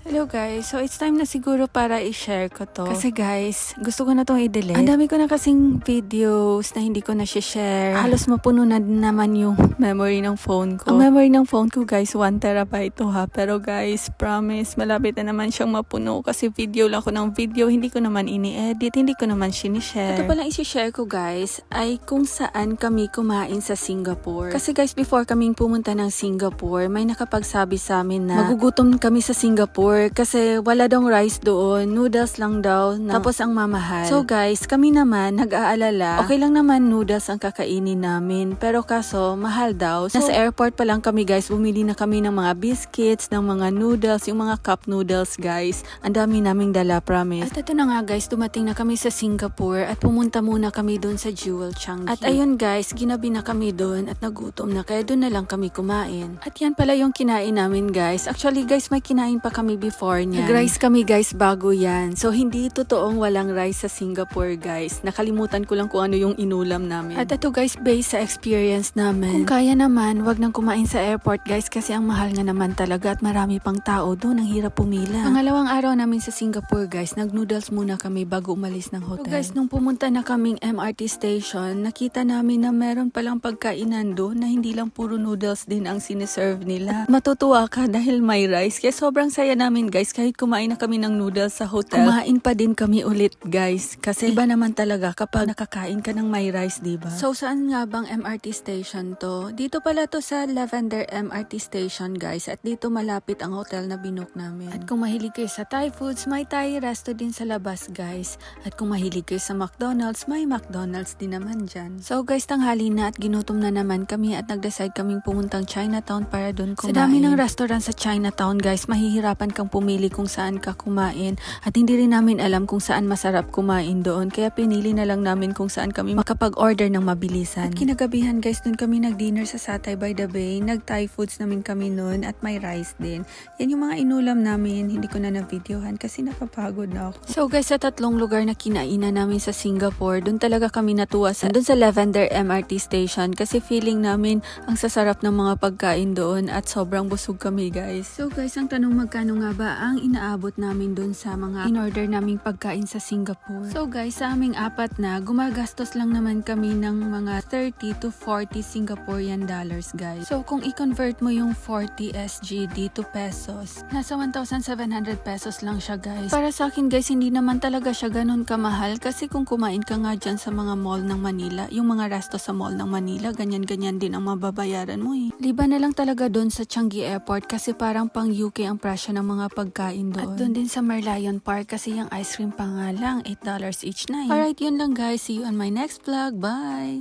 Hello guys, so it's time na siguro para i-share ko to. Kasi guys, gusto ko na tong i-delete. Ang dami ko na kasing videos na hindi ko na share. Halos mapuno na din naman yung memory ng phone ko. Ang memory ng phone ko guys, 1 terabyte to ha. Pero guys, promise, malapit na naman siyang mapuno kasi video lang ko ng video. Hindi ko naman ini-edit, hindi ko naman sinishare. Ito palang isi-share ko guys, ay kung saan kami kumain sa Singapore. Kasi guys, before kaming pumunta ng Singapore, may nakapagsabi sa amin na magugutom kami sa Singapore kasi wala daw rice doon, noodles lang daw, na, tapos ang mamahal. So guys, kami naman nag-aalala, okay lang naman noodles ang kakainin namin, pero kaso mahal daw. Nasa airport pa lang kami guys, bumili na kami ng mga biscuits, ng mga noodles, yung mga cup noodles guys. Ang dami naming dala, promise. At ito na nga guys, dumating na kami sa Singapore at pumunta muna kami doon sa Jewel Changi. At ayun guys, ginabi na kami doon at nagutom na kaya doon na lang kami kumain. At yan pala yung kinain namin guys. Actually guys, may kinain pa kami before niya. Nag-rice kami guys bago yan. So hindi totoong walang rice sa Singapore guys. Nakalimutan ko lang kung ano yung inulam namin. At ito guys, based sa experience namin. Kung kaya naman, wag nang kumain sa airport guys kasi ang mahal nga naman talaga at marami pang tao doon. Ang hirap pumila. Pangalawang araw namin sa Singapore guys, nag-noodles muna kami bago umalis ng hotel. So guys, nung pumunta na kaming MRT station, nakita namin na meron palang pagkainan doon na hindi lang puro noodles din ang siniserve nila. Matutuwa ka dahil may rice. Kaya sobrang saya namin guys kahit kumain na kami ng noodles sa hotel. Kumain pa din kami ulit guys. Kasi iba naman talaga kapag nakakain ka ng may rice, di ba? So saan nga bang MRT station to? Dito pala to sa Lavender MRT station guys. At dito malapit ang hotel na binook namin. At kung mahilig kayo sa Thai foods, may Thai resto din sa labas guys. At kung mahilig kayo sa McDonald's, may McDonald's din naman dyan. So guys, tanghali na at ginutom na naman kami at nag-decide kaming pumuntang Chinatown para doon kumain. Sa dami ng restaurant sa Chinatown guys, mahihirapan kang pumili kung saan ka kumain. At hindi rin namin alam kung saan masarap kumain doon. Kaya pinili na lang namin kung saan kami makapag-order ng mabilisan. At kinagabihan guys, doon kami nag-dinner sa Satay by the Bay. Nag-Thai foods namin kami noon at may rice din. Yan yung mga inulam namin. Hindi ko na na-videohan kasi napapagod na ako. So guys, sa tatlong lugar na kinainan namin sa Singapore, doon talaga kami natuwa sa, doon sa Lavender MRT station kasi feeling namin ang sasarap ng mga pagkain doon at sobrang busog kami guys. So guys, ang tanong magkano nga ba ang inaabot namin doon sa mga in-order naming pagkain sa Singapore? So guys, sa aming apat na, gumagastos lang naman kami ng mga 30 to 40 Singaporean dollars guys. So kung i-convert mo yung 40 SGD to pesos, nasa 1,700 pesos lang siya guys. Para sa akin guys, hindi naman talaga siya ganun kamahal kasi kung kumain ka nga dyan sa mga mall ng Manila, yung mga resto sa mall ng Manila, ganyan-ganyan din ang mababayaran mo eh. Liban na lang talaga doon sa Changi Airport kasi parang pang UK ang presyo ng mga pagkain doon. At doon din sa Merlion Park kasi yung ice cream pa nga lang, $8 each na eh. Alright, yun lang guys. See you on my next vlog. Bye!